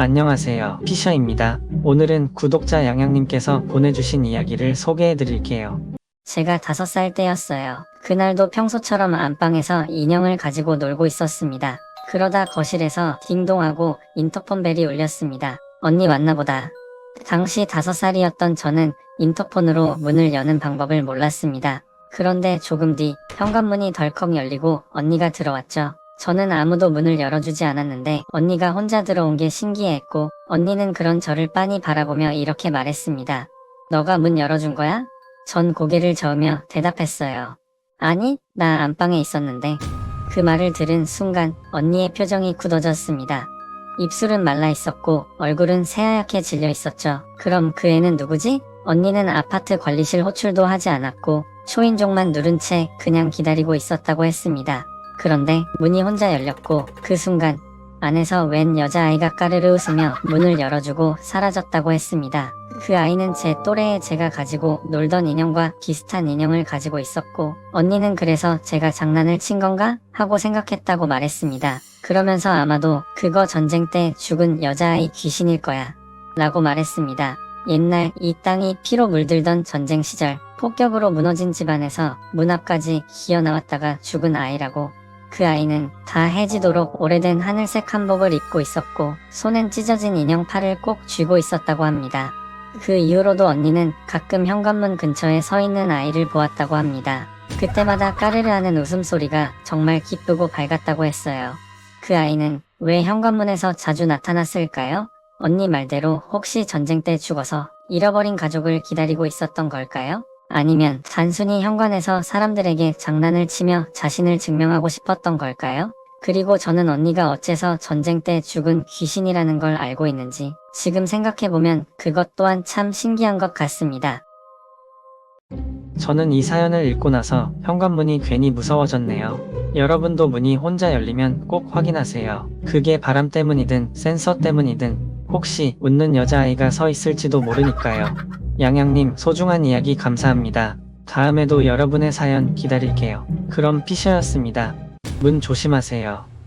안녕하세요. 피셔입니다. 오늘은 구독자 양양님께서 보내주신 이야기를 소개해 드릴게요. 제가 다섯 살 때였어요. 그날도 평소처럼 안방에서 인형을 가지고 놀고 있었습니다. 그러다 거실에서 딩동하고 인터폰 벨이 울렸습니다. 언니 왔나 보다. 당시 다섯 살이었던 저는 인터폰으로 문을 여는 방법을 몰랐습니다. 그런데 조금 뒤 현관문이 덜컥 열리고 언니가 들어왔죠. 저는 아무도 문을 열어주지 않았는데 언니가 혼자 들어온 게 신기했고 언니는 그런 저를 빤히 바라보며 이렇게 말했습니다. 너가 문 열어준 거야? 전 고개를 저으며 대답했어요. 아니, 나 안방에 있었는데. 그 말을 들은 순간 언니의 표정이 굳어졌습니다. 입술은 말라 있었고 얼굴은 새하얗게 질려 있었죠. 그럼 그 애는 누구지? 언니는 아파트 관리실 호출도 하지 않았고 초인종만 누른 채 그냥 기다리고 있었다고 했습니다. 그런데 문이 혼자 열렸고 그 순간 안에서 웬 여자아이가 까르르 웃으며 문을 열어주고 사라졌다고 했습니다. 그 아이는 제 또래의 제가 가지고 놀던 인형과 비슷한 인형을 가지고 있었고 언니는 그래서 제가 장난을 친 건가 하고 생각했다고 말했습니다. 그러면서 아마도 그거 전쟁 때 죽은 여자아이 귀신일 거야 라고 말했습니다. 옛날 이 땅이 피로 물들던 전쟁 시절 폭격으로 무너진 집안에서 문 앞까지 기어나왔다가 죽은 아이라고 그 아이는 다 해지도록 오래된 하늘색 한복을 입고 있었고 손엔 찢어진 인형 팔을 꼭 쥐고 있었다고 합니다. 그 이후로도 언니는 가끔 현관문 근처에 서 있는 아이를 보았다고 합니다. 그때마다 까르르 하는 웃음소리가 정말 기쁘고 밝았다고 했어요. 그 아이는 왜 현관문에서 자주 나타났을까요? 언니 말대로 혹시 전쟁 때 죽어서 잃어버린 가족을 기다리고 있었던 걸까요? 아니면 단순히 현관에서 사람들에게 장난을 치며 자신을 증명하고 싶었던 걸까요? 그리고 저는 언니가 어째서 전쟁 때 죽은 귀신이라는 걸 알고 있는지 지금 생각해보면 그것 또한 참 신기한 것 같습니다. 저는 이 사연을 읽고 나서 현관문이 괜히 무서워졌네요. 여러분도 문이 혼자 열리면 꼭 확인하세요. 그게 바람 때문이든 센서 때문이든 혹시 웃는 여자아이가 서 있을지도 모르니까요. 양양님 소중한 이야기 감사합니다. 다음에도 여러분의 사연 기다릴게요. 그럼 피셔였습니다. 문 조심하세요.